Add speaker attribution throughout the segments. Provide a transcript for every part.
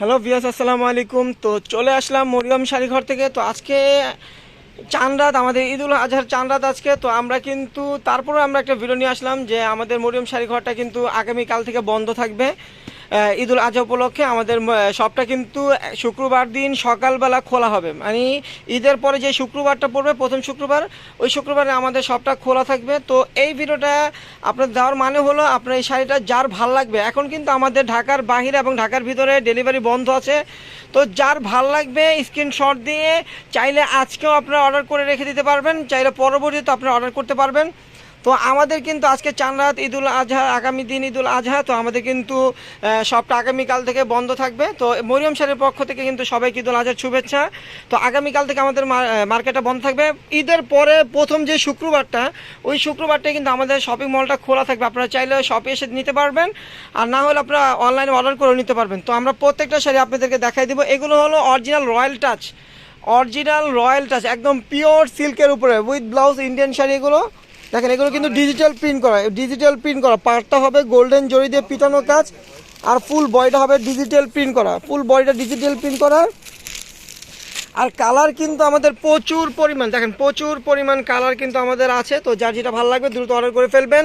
Speaker 1: Hello বিয়াস আসসালামু আলাইকুম। তো চলে আসলাম মরিয়ম শাড়িঘর থেকে। তো আজকে চান রাত, আমাদের ঈদুল আজহার চান রাত আজকে। তো আমরা কিন্তু তারপরে আমরা একটা ভিডিও নিয়ে আসলাম যে আমাদের মরিয়ম শাড়িঘরটা কিন্তু আগামীকাল থেকে বন্ধ থাকবে। ঈদুল আজহা উপলক্ষে আমাদের শপটা কিন্তু শুক্রবার দিন সকালবেলা খোলা হবে। মানে ঈদের পরে যে শুক্রবারটা পড়বে, প্রথম শুক্রবার, ওই শুক্রবারে আমাদের শপটা খোলা থাকবে। তো এই ভিডিওটা আপনার দেওয়ার মানে হলো আপনার এই শাড়িটা যার ভালো লাগবে। এখন কিন্তু আমাদের ঢাকার বাহিরে এবং ঢাকার ভিতরে ডেলিভারি বন্ধ আছে। তো যার ভালো লাগবে, স্ক্রিনশট দিয়ে চাইলে আজকেও আপনারা অর্ডার করে রেখে দিতে পারবেন। চাইলে পরবর্তীতে আপনারা অর্ডার করতে পারবেন। তো আমাদের কিন্তু আজকে চান রাত, ঈদুল আজহা, আগামী দিন ঈদুল আজহা, তো আমাদের কিন্তু সবটা আগামীকাল থেকে বন্ধ থাকবে। তো মরিয়ম স্যারের পক্ষ থেকে কিন্তু সবাইকে ঈদুল আজহার শুভেচ্ছা। তো আগামীকাল থেকে আমাদের মার- মার্কেটটা বন্ধ থাকবে। ঈদের পরে প্রথম যে শুক্রবারটা, ওই শুক্রবারটা কিন্তু আমাদের শপিং মলটা খোলা থাকবে। আপনারা চাইলে শপে এসে নিতে পারবেন। আর না হলে আপনারা অনলাইনে অর্ডার করে নিতে পারবেন। তো আমরা প্রত্যেকটা শাড়ি আপনাদেরকে দেখাই দিব। এগুলো হলো original royal touch original royal touch একদম পিওর সিল্কের উপরে উইথ ব্লাউজ ইন্ডিয়ান শাড়ি এগুলো। দেখেন, এগুলো কিন্তু ডিজিটাল প্রিন্ট করা ডিজিটাল প্রিন্ট করা। পার্টটা হবে গোল্ডেন জড়ি দিয়ে পিটানো কাজ, আর ফুল বডিটা হবে ডিজিটাল প্রিন্ট করা। ফুল বডিটা ডিজিটাল প্রিন্ট করা। আর কালার কিন্তু আমাদের প্রচুর পরিমাণ, দেখেন, প্রচুর পরিমাণ কালার কিন্তু আমাদের আছে। তো যার যেটা ভালো লাগবে, দ্রুত অর্ডার করে ফেলবেন।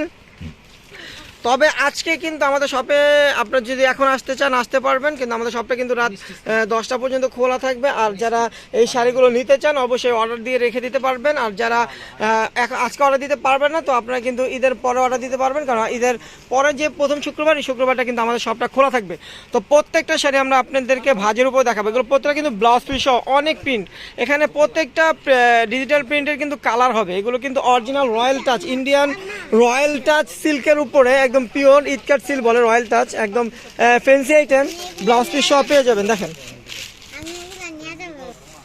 Speaker 1: তবে আজকে কিন্তু আমাদের শপে আপনার যদি এখন আসতে চান আসতে পারবেন কিন্তু আমাদের শপটা কিন্তু রাত দশটা পর্যন্ত খোলা থাকবে। আর যারা এই শাড়িগুলো নিতে চান অবশ্যই অর্ডার দিয়ে রেখে দিতে পারবেন। আর যারা আজকে অর্ডার দিতে পারবেন না তো আপনারা কিন্তু ঈদের পরে অর্ডার দিতে পারবেন কারণ ঈদের পরে যে প্রথম শুক্রবার এই শুক্রবারটা কিন্তু আমাদের শপটা খোলা থাকবে। তো প্রত্যেকটা শাড়ি আমরা আপনাদেরকে ভাজের উপর দেখাবো। এগুলো প্রত্যেকটা কিন্তু ব্লাউজ পিস সহ অনেক প্রিন্ট এখানে প্রত্যেকটা ডিজিটাল প্রিন্টের কিন্তু কালার হবে। এগুলো কিন্তু original royal touch Indian royal touch সিল্কের উপরে, একদম পিওর ইটকাট সিল্ক বলে রয়্যাল টাচ, একদম ফেন্সি আইটেম ব্লাউজ পিস সহ পেয়ে যাবেন, দেখেন।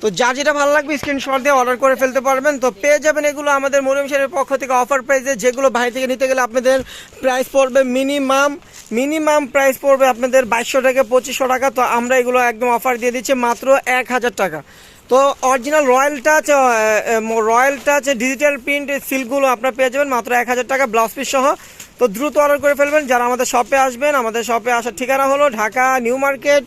Speaker 1: তো যা যেটা ভালো লাগবে স্ক্রিনশট দিয়ে অর্ডার করে ফেলতে পারবেন। তো পেয়ে যাবেন এগুলো আমাদের মরিয়ম পক্ষ থেকে অফার প্রাইসে যেগুলো বাইরে থেকে নিতে গেলে আপনাদের প্রাইস পড়বে মিনিমাম মিনিমাম প্রাইস পড়বে আপনাদের বাইশশো থেকে পঁচিশশো টাকা। তো আমরা এগুলো একদম অফার দিয়ে দিচ্ছি, মাত্র এক হাজার টাকা। তো original royal touch royal touch digital print সিল্কগুলো আপনার পেয়ে যাবেন, মাত্র এক হাজার টাকা ব্লাউজ পিস সহ। তো দ্রুত অর্ডার করে ফেলবেন, যারা আমাদের শপে আসবেন, আমাদের শপে আসার ঠিকানা হলো ঢাকা নিউ মার্কেট,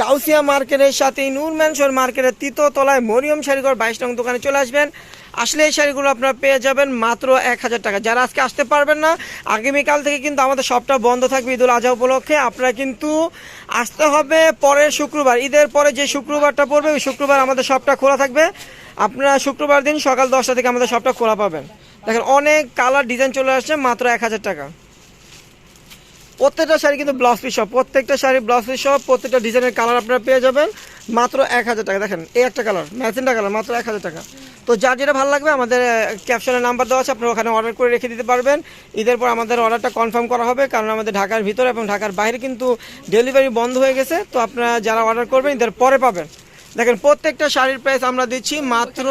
Speaker 1: গাউসিয়া মার্কেটের সাথে নূর ম্যানসর মার্কেটের তৃতীয় তলায় মরিয়ম শাড়িঘর বাইশ নং দোকানে চলে আসবেন। আসলে এই শাড়িগুলো আপনারা পেয়ে যাবেন মাত্র এক হাজার টাকা। যারা আজকে আসতে পারবেন না, আগামীকাল থেকে কিন্তু আমাদের শপটা বন্ধ থাকবে ঈদুল আজহা উপলক্ষে। আপনারা কিন্তু আসতে হবে পরের শুক্রবার। ঈদের পরে যে শুক্রবারটা পড়বে, ওই শুক্রবার আমাদের শপটা খোলা থাকবে। আপনারা শুক্রবার দিন সকাল দশটা থেকে আমাদের শপটা খোলা পাবেন। দেখেন, অনেক কালার ডিজাইন চলে আসছে, মাত্র এক হাজার টাকা। প্রত্যেকটা শাড়ি কিন্তু ব্লাউজ পিস সব প্রত্যেকটা শাড়ি ব্লাউজ পিস সব প্রত্যেকটা ডিজাইনের কালার আপনারা পেয়ে যাবেন মাত্র এক হাজার টাকা। দেখেন, এই একটা কালার ম্যাচিনটা কালার, মাত্র এক হাজার টাকা। তো যার যেটা ভালো লাগবে, আমাদের ক্যাপশনের নাম্বার দেওয়া আছে, আপনারা ওখানে অর্ডার করে রেখে দিতে পারবেন। ঈদের পর আমাদের অর্ডারটা কনফার্ম করা হবে, কারণ আমাদের ঢাকার ভিতরে এবং ঢাকার বাইরে কিন্তু ডেলিভারি বন্ধ হয়ে গেছে। তো আপনারা যারা অর্ডার করবেন, ঈদের পরে পাবেন। দেখেন, প্রত্যেকটা শাড়ির প্রাইস আমরা দিচ্ছি মাত্র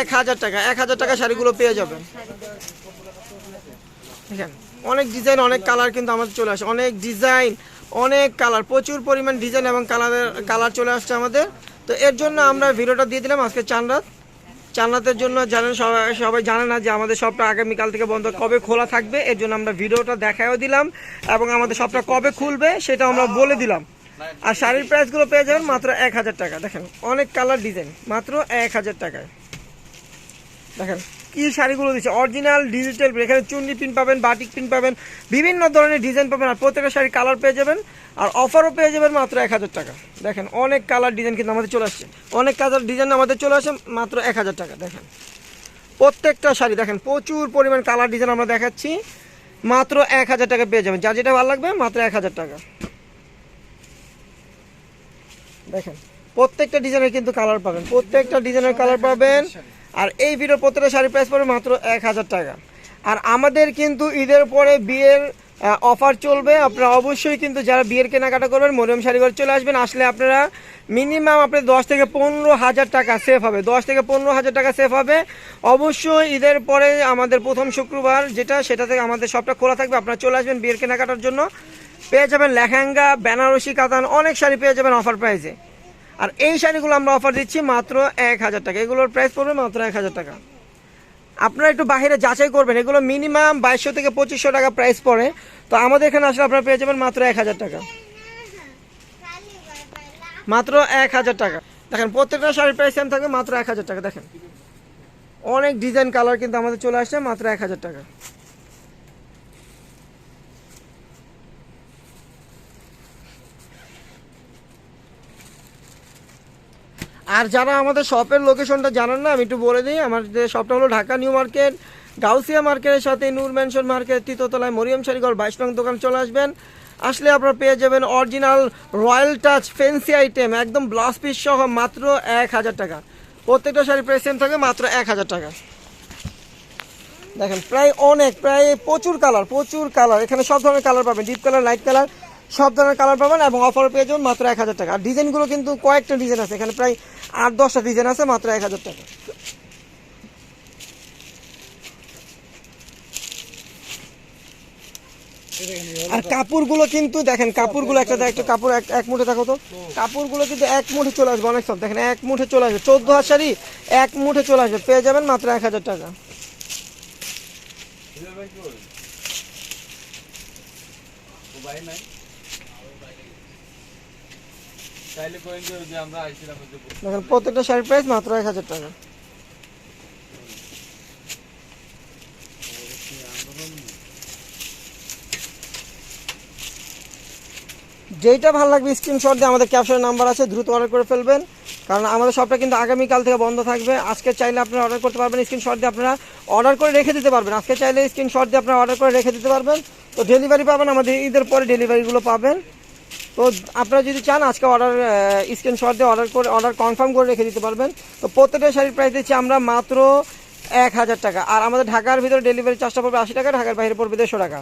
Speaker 1: এক হাজার টাকা। এক হাজার টাকা শাড়িগুলো পেয়ে যাবেন। দেখেন, অনেক ডিজাইন অনেক কালার কিন্তু আমাদের চলে আসে। অনেক ডিজাইন অনেক কালার প্রচুর পরিমাণ ডিজাইন এবং কালারের কালার চলে আসছে আমাদের। তো এর জন্য আমরা ভিডিওটা দিয়ে দিলাম আজকে চানরাত চানরাতের জন্য জানেন সবাই সবাই জানে না যে আমাদের শপটা আগামীকাল থেকে বন্ধ কবে খোলা থাকবে। এর জন্য আমরা ভিডিওটা দেখাও দিলাম এবং আমাদের শপটা কবে খুলবে সেটা আমরা বলে দিলাম। আর শাড়ির প্রাইসগুলো পেয়ে যাবেন মাত্র এক হাজার টাকা। দেখেন, অনেক কালার ডিজাইন মাত্র এক হাজার টাকায়। দেখেন কি শাড়িগুলো দিচ্ছে? অরিজিনাল ডিজিটাল এখানে চুন্নি প্রিন্ট পাবেন বাটিক প্রিন্ট পাবেন, বিভিন্ন ধরনের ডিজাইন পাবেন আর প্রত্যেকটা শাড়ি কালার পেয়ে যাবেন আর অফারও পেয়ে যাবেন মাত্র এক হাজার টাকা। দেখেন, অনেক কালার ডিজাইন কিন্তু আমাদের চলে আসছে। অনেক কালার ডিজাইন আমাদের চলে আসে মাত্র এক হাজার টাকা, দেখেন। প্রত্যেকটা শাড়ি, দেখেন, প্রচুর পরিমাণ কালার ডিজাইন আমরা দেখাচ্ছি। মাত্র এক হাজার টাকা পেয়ে যাবেন। যা যেটা ভালো লাগবে, মাত্র এক হাজার টাকা। দেখেন, প্রত্যেকটা ডিজাইনের কিন্তু কালার পাবেন। প্রত্যেকটা ডিজাইনের কালার পাবেন। আর এই ভিডিওর প্রত্যেকটা শাড়ি প্রাইস পড়বে মাত্র এক হাজার টাকা। আর আমাদের কিন্তু ঈদের পরে বিয়ের অফার চলবে। আপনারা অবশ্যই কিন্তু যারা বিয়ের কেনাকাটা করবেন, মরিয়ম শাড়িঘর চলে আসবেন। আসলে আপনারা মিনিমাম আপনার দশ থেকে পনেরো হাজার টাকা সেফ হবে। দশ থেকে পনেরো হাজার টাকা সেফ হবে। অবশ্যই ঈদের পরে আমাদের প্রথম শুক্রবার যেটা, সেটা থেকে আমাদের সবটা খোলা থাকবে। আপনারা চলে আসবেন বিয়ের কেনাকাটার জন্য। পেয়ে যাবেন লেহেঙ্গা, বেনারসি, কাতান, অনেক শাড়ি পেয়ে যাবেন অফার প্রাইসে আর এই শাড়িগুলো আমরা অফার দিচ্ছি মাত্র এক হাজার টাকা। এগুলোর প্রাইস পড়বে মাত্র এক হাজার টাকা। আপনারা একটু বাইরে যাচাই করবেন, এগুলো মিনিমাম বাইশশো থেকে পঁচিশশো টাকা প্রাইস পড়ে। তো আমাদের এখানে আসলে আপনারা পেয়ে যাবেন মাত্র এক হাজার টাকা। মাত্র এক হাজার টাকা। দেখেন, প্রত্যেকটা শাড়ির প্রাইস সেম থাকবে, মাত্র এক হাজার টাকা। দেখেন, অনেক ডিজাইন কালার কিন্তু আমাদের চলে আসছে, মাত্র এক হাজার টাকা। আর যারা আমাদের শপের লোকেশনটা জানেন না, আমি একটু বলে দিই আমাদের শপটা হলো ঢাকা নিউ মার্কেট, গাউসিয়া মার্কেটের সাথে নূর ম্যানশন মার্কেট তৃতীয়তলায় মরিয়ম শাড়িঘর বাইশ নং দোকান চলে আসবেন। আসলে আপনারা পেয়ে যাবেন original royal touch fancy item একদম ব্লাউজ পিস সহ মাত্র এক হাজার টাকা। প্রত্যেকটা শাড়ি প্রাইস সেম থাকে মাত্র এক হাজার টাকা। দেখেন, প্রায় অনেক, প্রায় প্রচুর কালার প্রচুর কালার এখানে সব ধরনের কালার পাবেন ডিপ কালার লাইট কালার সব ধরনের কালার পাবেন এবং অফার পেয়ে যাবেন মাত্র এক হাজার টাকা। আর ডিজাইনগুলো কিন্তু কয়েকটা ডিজাইন আছে, এখানে প্রায় আট, দশটা ডিজাইন আছে, মাত্র এক হাজার টাকা। আর কাপড়গুলো কিন্তু দেখেন, কাপড়গুলো একটা একটা কাপড় এক মুঠে দেখো তো। কাপড়গুলো কিন্তু এক মুঠে চলে আসবে, অনেক সব। দেখেন, এক মুঠে চলে আসবে। চোদ্দ হাজার শাড়ি, এক মুঠে চলে আসবে। পেয়ে যাবেন মাত্র এক হাজার টাকা।
Speaker 2: চাইলে করেন
Speaker 1: দেখেন, প্রত্যেকটা শাড়ির প্রাইস মাত্র এক হাজার টাকা। যেইটা ভালো লাগবে স্ক্রিনশট দিয়ে আমাদের ক্যাপশনের নাম্বার আছে, দ্রুত অর্ডার করে ফেলবেন। কারণ আমাদের শপটা কিন্তু আগামীকাল থেকে বন্ধ থাকবে। আজকে চাইলে আপনারা অর্ডার করতে পারবেন স্ক্রিনশট দিয়ে আপনারা অর্ডার করে রেখে দিতে পারবেন। আজকে চাইলে স্ক্রিনশট দিয়ে আপনারা অর্ডার করে রেখে দিতে পারবেন। তো ডেলিভারি পাবেন, আমাদের ঈদের পরে ডেলিভারিগুলো পাবেন। তো আপনারা যদি চান, আজকে অর্ডার স্ক্রিনশট দিয়ে অর্ডার করে অর্ডার কনফার্ম করে রেখে দিতে পারবেন। তো প্রত্যেকটা শাড়ির প্রাইস দিচ্ছি আমরা মাত্র এক হাজার টাকা। আর আমাদের ঢাকার ভিতরে ডেলিভারি চার্জটা পড়বে আশি টাকা, ঢাকার বাইরে পড়বে দেড়শো টাকা।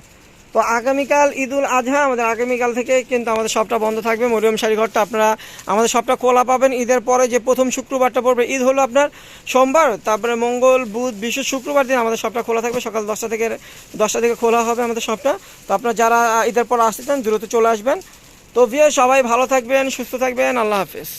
Speaker 1: তো আগামীকাল ঈদ উল আজহা, আমাদের আগামীকাল থেকে কিন্তু আমাদের শপটা বন্ধ থাকবে। মরিয়ম শাড়িঘরটা আপনারা, আমাদের সবটা খোলা পাবেন। ঈদের পরে যে প্রথম শুক্রবারটা পড়বে, ঈদ হলো আপনার সোমবার। তারপরে মঙ্গল, বুধ বিশ্ব শুক্রবার দিন আমাদের শপটা খোলা থাকবে। সকাল দশটা থেকে দশটা থেকে খোলা হবে আমাদের শপটা তো আপনারা যারা ঈদের পর আসতে চান, দ্রুত চলে আসবেন। তো ভিয়ে সবাই ভালো থাকবেন, সুস্থ থাকবেন। আল্লাহ হাফিজ।